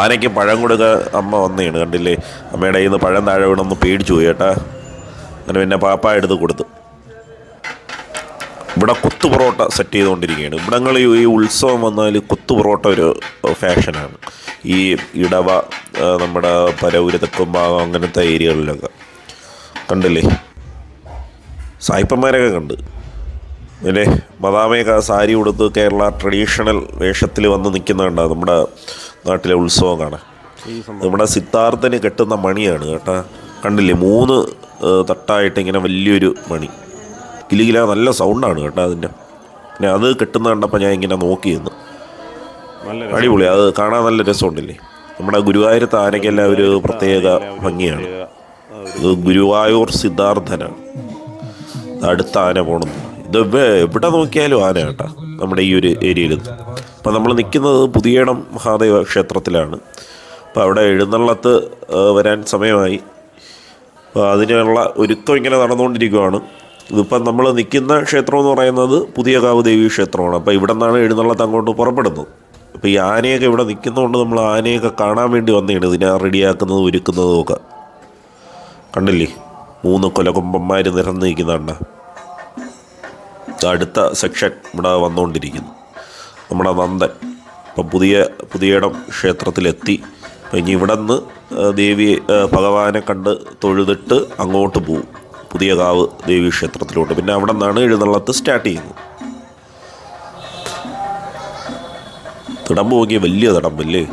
ആനയ്ക്ക് പഴം കൊടുക്ക അമ്മ വന്നതാണ് കണ്ടില്ലേ? അമ്മയുടെ കയ്യിൽ നിന്ന് പഴം താഴെ വീണൊന്ന് പേടിച്ചു പോയി കേട്ടാ. അങ്ങനെ പിന്നെ പാപ്പ എടുത്ത് കൊടുത്തു. ഇവിടെ കുത്തു പൊറോട്ട സെറ്റ് ചെയ്തുകൊണ്ടിരിക്കുകയാണ്. ഇവിടങ്ങൾ ഈ ഉത്സവം വന്നാൽ കുത്തു പൊറോട്ട ഒരു ഫാഷനാണ് ഈ ഇടവ നമ്മുടെ പരവൂര് തെക്കുംഭാഗം അങ്ങനത്തെ ഏരിയകളിലൊക്കെ. കണ്ടില്ലേ? സായിപ്പന്മാരൊക്കെ കണ്ട്. പിന്നെ മദാമയൊക്കെ സാരി ഉടുത്ത് കേരള ട്രഡീഷണൽ വേഷത്തിൽ വന്ന് നിൽക്കുന്നുണ്ടാവും നമ്മുടെ നാട്ടിലെ ഉത്സവമാണ് നമ്മുടെ സിദ്ധാർത്ഥന് കെട്ടുന്ന മണിയാണ് കേട്ടാ. കണ്ടില്ലേ? മൂന്ന് തട്ടായിട്ട് ഇങ്ങനെ വലിയൊരു മണി. കിലികില നല്ല സൗണ്ടാണ് കേട്ടോ അതിന്റെ. പിന്നെ അത് കെട്ടുന്ന കണ്ടപ്പോൾ ഞാൻ ഇങ്ങനെ നോക്കി നിന്ന്. നല്ല അടിപൊളി. അത് കാണാൻ നല്ല രസമുണ്ടല്ലേ? നമ്മുടെ ഗുരുവായൂരത്തെ ആനയ്ക്കെല്ലാം ഒരു പ്രത്യേക ഭംഗിയാണ്. ഇത് ഗുരുവായൂർ സിദ്ധാർത്ഥനാണ്. ഇത് അടുത്ത ആന പോകണം ഇത് എവിടെ നോക്കിയാലും ആന കേട്ടാ നമ്മുടെ ഈ ഒരു ഏരിയയിൽ അപ്പം നമ്മൾ നിൽക്കുന്നത് പുതിയടം മഹാദേവ ക്ഷേത്രത്തിലാണ്. അപ്പോൾ അവിടെ എഴുന്നള്ളത്ത് വരാൻ സമയമായി. അപ്പോൾ അതിനുള്ള ഒരുക്കം ഇങ്ങനെ നടന്നുകൊണ്ടിരിക്കുകയാണ് ഇതിപ്പം നമ്മൾ നിൽക്കുന്ന ക്ഷേത്രം എന്ന് പറയുന്നത് പുതിയ കാവ് ദേവി ക്ഷേത്രമാണ്. അപ്പോൾ ഇവിടെ നിന്നാണ് എഴുന്നള്ളത്ത് അങ്ങോട്ട് പുറപ്പെടുന്നത്. അപ്പോൾ ഈ ആനയൊക്കെ ഇവിടെ നിൽക്കുന്നതുകൊണ്ട് നമ്മൾ ആനയൊക്കെ കാണാൻ വേണ്ടി വന്നതാണ്. ഇതിനെ റെഡിയാക്കുന്നതും ഒരുക്കുന്നതും ഒക്കെ. കണ്ടില്ലേ? മൂന്ന് കൊലകൊമ്പന്മാർ നിരന്ന് അടുത്ത സെക്ഷൻ ഇവിടെ വന്നുകൊണ്ടിരിക്കുന്നു. നമ്മുടെ നന്ദൻ ഇപ്പം പുതിയ പുതിയയിടം ക്ഷേത്രത്തിലെത്തി. അപ്പം ഇനി ഇവിടെ നിന്ന് ദേവി ഭഗവാനെ കണ്ട് തൊഴുതിട്ട് അങ്ങോട്ട് പോവും. പുതിയ കാവ് ദേവി ക്ഷേത്രത്തിലോട്ട്. പിന്നെ അവിടെ നിന്നാണ് എഴുന്നള്ളത്ത് സ്റ്റാർട്ട് ചെയ്യുന്നത്. തിടമ്പ് നോക്കിയ വലിയ തിടമ്പല്ലേ?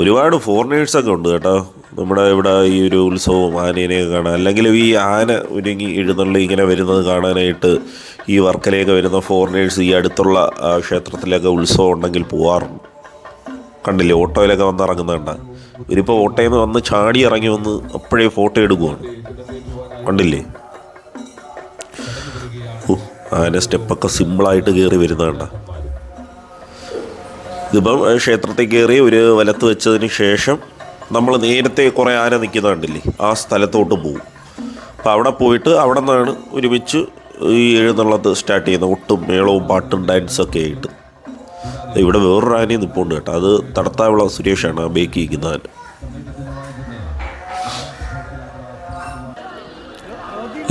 ഒരുപാട് ഫോറിനേഴ്സൊക്കെ ഉണ്ട് കേട്ടോ. നമ്മുടെ ഇവിടെ ഈ ഒരു ഉത്സവവും ആനേനെയൊക്കെ കാണാൻ അല്ലെങ്കിൽ ഈ ആന ഒരുങ്ങി എഴുന്നള്ളി ഇങ്ങനെ വരുന്നത് കാണാനായിട്ട് ഈ വർക്കലയൊക്കെ വരുന്ന ഫോറിനേഴ്സ് ഈ അടുത്തുള്ള ക്ഷേത്രത്തിലൊക്കെ ഉത്സവം ഉണ്ടെങ്കിൽ പോകാറുണ്ട് കണ്ടില്ലേ ഓട്ടോയിലൊക്കെ വന്ന് ഇറങ്ങുന്നുണ്ട് ഇവരിപ്പോൾ ഓട്ടോയിൽ നിന്ന് വന്ന് ചാടി ഇറങ്ങി വന്ന് അപ്പോഴേ ഫോട്ടോ എടുക്കുവാണ്. കണ്ടില്ലേ? ആന സ്റ്റെപ്പൊക്കെ സിമ്പിളായിട്ട് കയറി വരുന്നതാണ്ട ഇതിപ്പം ക്ഷേത്രത്തിൽ കയറി ഒരു വലത്ത് വെച്ചതിന് ശേഷം നമ്മൾ നേരത്തെ കുറേ ആന നിൽക്കുന്ന കണ്ടില്ലേ? ആ സ്ഥലത്തോട്ട് പോകും അപ്പം അവിടെ പോയിട്ട് അവിടെ നിന്നാണ് ഒരുമിച്ച് ഈ എഴുന്നള്ളത്ത് സ്റ്റാർട്ട് ചെയ്യുന്നത് ഒട്ടും മേളവും പാട്ടും ഡാൻസൊക്കെ ആയിട്ട്. ഇവിടെ വേറൊരു ആനയും നിൽപ്പുണ്ട് കേട്ടോ. അത് തടത്താവിള സുരേഷാണ് ആ ബേക്ക് ഇരിക്കുന്ന ആന.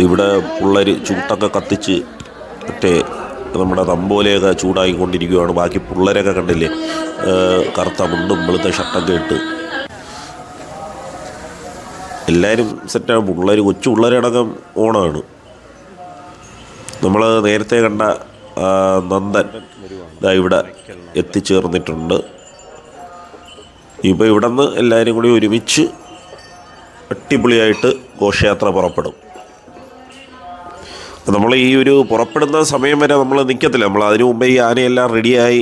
ഇവിടെ പിള്ളേർ ചൂട്ടൊക്കെ കത്തിച്ച് മറ്റേ നമ്മുടെ തമ്പോലെയൊക്കെ ചൂടാക്കിക്കൊണ്ടിരിക്കുകയാണ് ബാക്കി പിള്ളേരൊക്കെ കണ്ടില്ലേ? കറുത്ത മുണ്ടും വെളുത്ത ഷർട്ടൊക്കെ ഇട്ട് എല്ലാവരും സെറ്റാണ് പിള്ളേർ കൊച്ചു പിള്ളേരടക്കം ഓണമാണ് നമ്മൾ നേരത്തെ കണ്ട നന്ദൻ ഇതാ ഇവിടെ എത്തിച്ചേർന്നിട്ടുണ്ട്. ഇപ്പോൾ ഇവിടെ നിന്ന് എല്ലാവരും കൂടി ഒരുമിച്ച് അടിപൊളിയായിട്ട് ഘോഷയാത്ര പുറപ്പെടും. നമ്മൾ ഈ ഒരു പുറപ്പെടുന്ന സമയം വരെ നമ്മൾ നിൽക്കത്തില്ല നമ്മൾ അതിനു മുമ്പേ ഈ ആനയെല്ലാം റെഡിയായി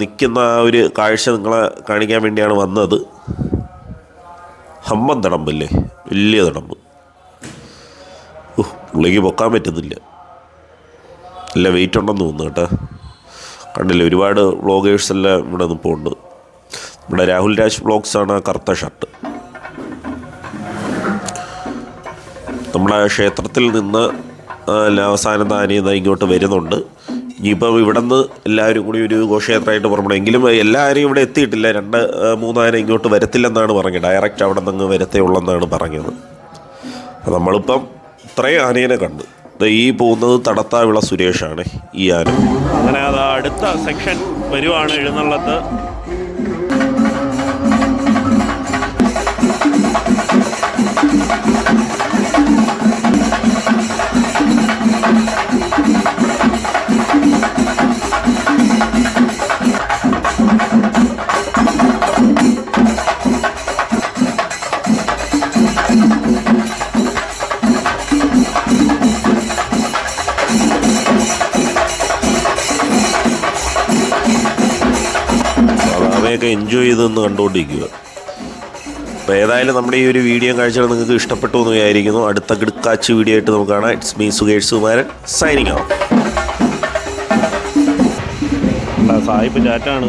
നിൽക്കുന്ന ഒരു കാഴ്ച നിങ്ങളെ കാണിക്കാൻ വേണ്ടിയാണ് വന്നത്. ഹമ്മൻ തടമ്പല്ലേ വലിയ തടമ്പ് പുള്ളിക്ക് പൊക്കാൻ പറ്റുന്നില്ല. നല്ല വെയിറ്റ് ഉണ്ടെന്ന് തോന്നുന്നു കേട്ടോ. കണ്ടില്ലേ ഒരുപാട് വ്ളോഗേഴ്സ് എല്ലാം ഇവിടെ നിൽപ്പുണ്ട് നമ്മുടെ രാഹുൽ രാജ് വ്ളോഗ്സ് ആണ് ആ കറുത്ത ഷർട്ട് നമ്മുടെ ക്ഷേത്രത്തിൽ നിന്ന് അവസാനം താനിന്ന് ഇങ്ങോട്ട് വരുന്നുണ്ട്. ഇനിയിപ്പം ഇവിടെ നിന്ന് എല്ലാവരും കൂടി ഒരു ഘോഷയാത്രയായിട്ട് പുറപ്പെടും. എങ്കിലും എല്ലാവരും ഇവിടെ എത്തിയിട്ടില്ല. രണ്ട് ആ, മൂന്ന് ആന ഇങ്ങോട്ട് വരത്തില്ലെന്നാണ് പറഞ്ഞത്. ഡയറക്റ്റ് അവിടെ നിന്ന് വരത്തേ ഉള്ളെന്നാണ് പറഞ്ഞത്. അപ്പം നമ്മളിപ്പം ഇത്രയും ആനേനെ കണ്ടു. ഈ പോകുന്നത് തടത്താവിള സുരേഷാണ് ഈ ആന. അങ്ങനെ അത് അടുത്ത സെക്ഷൻ വരുവാണ് എഴുന്നള്ളത്ത്. അവയൊക്കെ എൻജോയ് ചെയ്തൊന്ന് കണ്ടുകൊണ്ടിരിക്കുക. അപ്പോൾ ഏതായാലും നമ്മുടെ ഈ ഒരു വീഡിയോ കാഴ്ചകൾ നിങ്ങൾക്ക് ഇഷ്ടപ്പെട്ടു എന്ന് വിചാരിക്കുന്നു. അടുത്ത കിടക്കാച്ച് വീഡിയോ ആയിട്ട് നമുക്ക് കാണാം. It's me Sukesh Sumaran signing off സായിപ്പ് ചാറ്റാണ്